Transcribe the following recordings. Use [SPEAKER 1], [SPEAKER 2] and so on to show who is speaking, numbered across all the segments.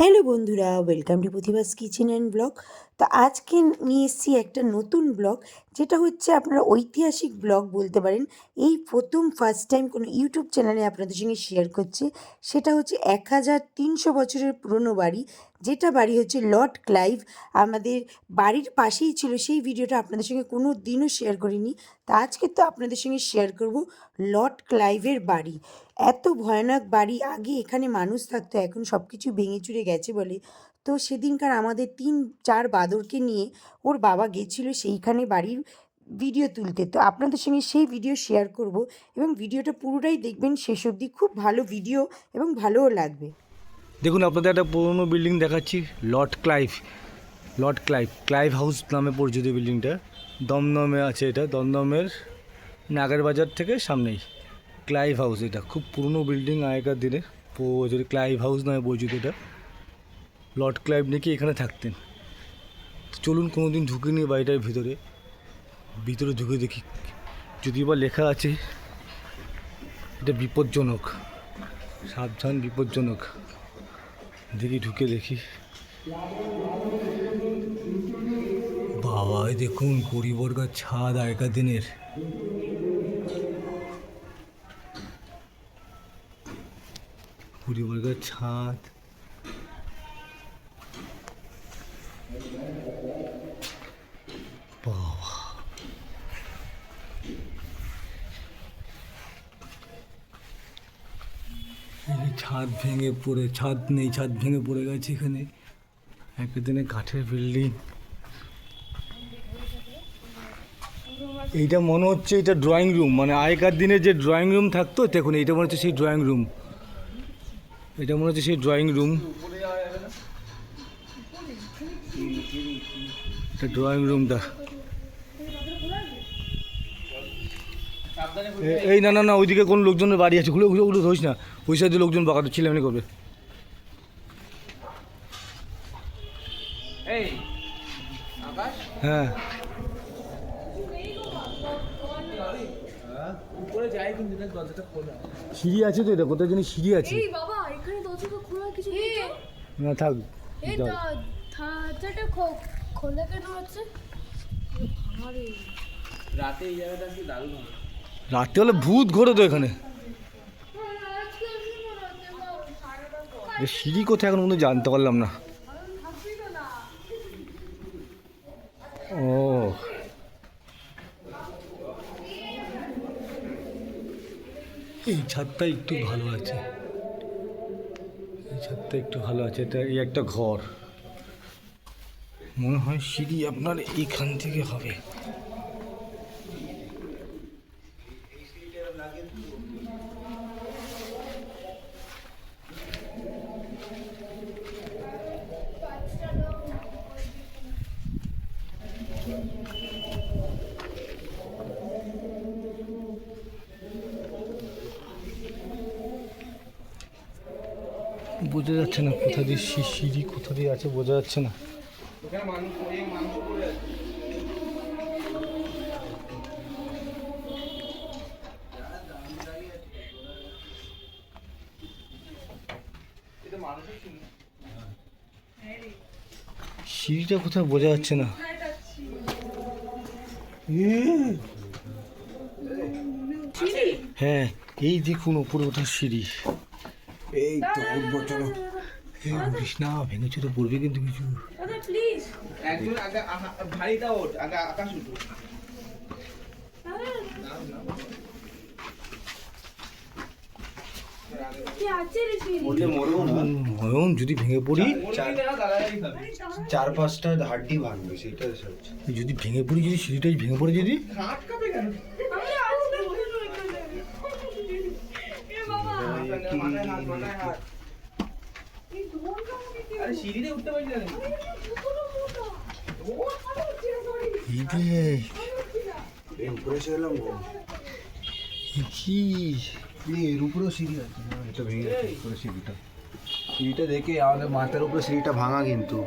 [SPEAKER 1] Hello বন্ধুরা welcome to Pratibha's kitchen and blog তো আজকে নিয়ে এসেছি একটা নতুন ব্লগ যেটা হচ্ছে আপনারা ঐতিহাসিক ব্লগ বলতে পারেন, এই প্রথম ফার্স্ট টাইম কোনো ইউটিউব চ্যানেলে আপনাদের সঙ্গে শেয়ার করছে, সেটা হচ্ছে এক হাজার তিনশো বছরের পুরনো বাড়ি, যেটা বাড়ি হচ্ছে লর্ড ক্লাইভ। আমাদের বাড়ির পাশেই ছিল, সেই ভিডিওটা আপনাদের সঙ্গে কোনো দিনও শেয়ার করিনি, তা আজকে তো আপনাদের সঙ্গে শেয়ার করব লর্ড ক্লাইভের বাড়ি। এত ভয়ানক বাড়ি, আগে এখানে মানুষ থাকতো, এখন সব কিছু ভেঙে চুরে গেছে বলে। তো সেদিনকার আমাদের তিন, চার বাদরকে নিয়ে ওর বাবা গেছিল সেইখানে বাড়ির ভিডিও তুলতে। তো আপনাদের সঙ্গে সেই ভিডিও শেয়ার করব এবং ভিডিওটা পুরোটাই দেখবেন, শেষ অবধি খুব ভালো ভিডিও এবং ভালোও লাগবে।
[SPEAKER 2] দেখুন, আপনাদের একটা পুরনো বিল্ডিং দেখাচ্ছি Lord Clive Lord Clive Clive House নামে পরিচিত বিল্ডিংটা দমদমে আছে এটা, দমদমের নাগের বাজার থেকে সামনেই। ক্লাইভ হাউস এটা, খুব পুরনো বিল্ডিং আগেকার দিনে যদি ক্লাইভ হাউস নামে পরিচিত এটা। লর্ড ক্লাইভ নাকি এখানে থাকতেন। চলুন কোনো দিন ঢুকিনি বাড়িটার ভিতরে। ভিতরে ঢুকে দেখি, যদি বা লেখা আছে, এটা বিপজ্জনক, সাবধান বিপজ্জনক। দেখি, ঢুকে দেখি। বাবা এই দেখুন কুড়ি বর্গার ছাদ আগেকার দিনের। কুড়ি বর্গার ছাদ। বাবা ছাদ ভেঙে পড়ে, ছাদ নেই, ছাদ ভেঙে পড়ে গেছে এখানে। একদিনে কাঠের বিল্ডিং। এইটা মনে হচ্ছে এটা ড্রয়িং রুম মানে আগেকার দিনে যে ড্রয়িং রুম থাকতো, দেখুন এইটা মনে হচ্ছে সেই ড্রয়িং রুম এটা মনে হচ্ছে সেই ড্রয়িং রুম এটা ড্রয়িং রুমটা এই না না না ওইদিকে কোন লোকজনের বাড়ি আছে? ওগুলো ওগুলো ওগুলো ধরিস না। ওই সাইডে লোকজন বাগাতে ছিলামনি করবে। হ্যাঁ। সিঁড়ি আছে তো এটা কোথায় জানি সিঁড়ি আছে।
[SPEAKER 3] এই বাবা এখানে দরজাটা খোলা কিছু নেই তো? এই
[SPEAKER 2] যাও।
[SPEAKER 3] দা- দরজাটা খো- খোলা কেন হচ্ছে আরে
[SPEAKER 2] রাতে হলে ভূত ঘোরে তো এখানে। সিঁড়ি কোথায় এখন পর্যন্ত জানতে পারলাম না। ও। এই ছাদটা একটু ভালো আছে। এই ছাদটা একটু ভালো আছে, এটা এই একটা ঘর। মনে হয় সিঁড়ি আপনার এখান থেকে হবে। বোঝা যাচ্ছে না কোথা দিয়ে সিঁড়ি কোথা দিয়ে আছে বোঝা যাচ্ছে না। সিঁড়িটা কোথায় বোঝা যাচ্ছে না! হ্যাঁ এই দেখুন ওপরে ওঠার সিঁড়ি। এই তো উঠবো চলো না ভেঙে চুরে পড়বে কিন্তু কিছু।
[SPEAKER 4] একজন আগে আহা- ভারীটা ওঠ আগে আকাশ উঠো
[SPEAKER 3] কি আছে রে তুই
[SPEAKER 5] ওঠে মরবো না।
[SPEAKER 2] নয়ন যদি ভেঙে পড়ি।
[SPEAKER 5] চার পাঁচটা হাড্ডি ভাঙবে সেটা হচ্ছে
[SPEAKER 2] যদি ভেঙে পড়ি যদি সিঁড়িটাই ভেঙে পড়ে যদি?
[SPEAKER 3] কি?
[SPEAKER 5] এর উপরেও সিঁড়ি আছে। এটা ভেঙে গেছে সিঁড়িটা। সিঁড়িটা। দেখে আমাদের মাথার উপরে সিঁড়িটা ভাঙা কিন্তু।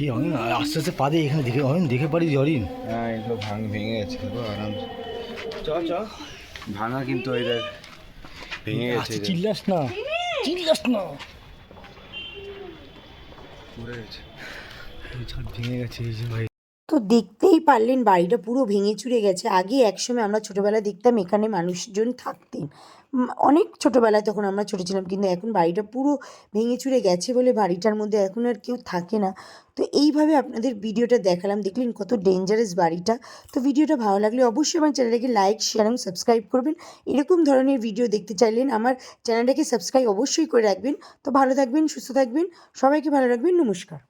[SPEAKER 2] এই অরিন আস্তে আস্তে পা দিয়ে এখানে দেখে অরিন দেখে পারি অরিন
[SPEAKER 5] হ্যাঁ এগুলো ভাঙ ভেঙে গেছে দেখো আরাম চ চ। ভাঙা কিন্তু এই দেখ ভেঙে গেছে
[SPEAKER 2] আচ্ছা, চিল্লাস না চিল্লাস না।
[SPEAKER 5] পড়ে গেছে।
[SPEAKER 2] ভেঙে গেছে এই যে ভাই।
[SPEAKER 1] তো দেখতেই পারলেন বাড়িটা পুরো ভেঙে চুরে গেছে। আগে একসময় আমরা ছোটোবেলায় দেখতাম এখানে মানুষজন থাকতেন। অনেক ছোটোবেলায় তখন আমরা ছোটো ছিলাম, কিন্তু এখন বাড়িটা পুরো ভেঙে চুরে গেছে বলে বাড়িটার মধ্যে এখন আর কেউ থাকে না। তো এইভাবে আপনাদের ভিডিওটা দেখালাম, দেখলেন কত ডেঞ্জারাস বাড়িটা। তো ভিডিওটা ভালো লাগলে অবশ্যই আমার চ্যানেলটাকে লাইক শেয়ার এবং সাবস্ক্রাইব করবেন। এরকম ধরনের ভিডিও দেখতে চাইলেন আমার চ্যানেলটাকে সাবস্ক্রাইব অবশ্যই করে রাখবেন। তো ভালো থাকবেন, সুস্থ থাকবেন, সবাইকে ভালো রাখবেন, নমস্কার।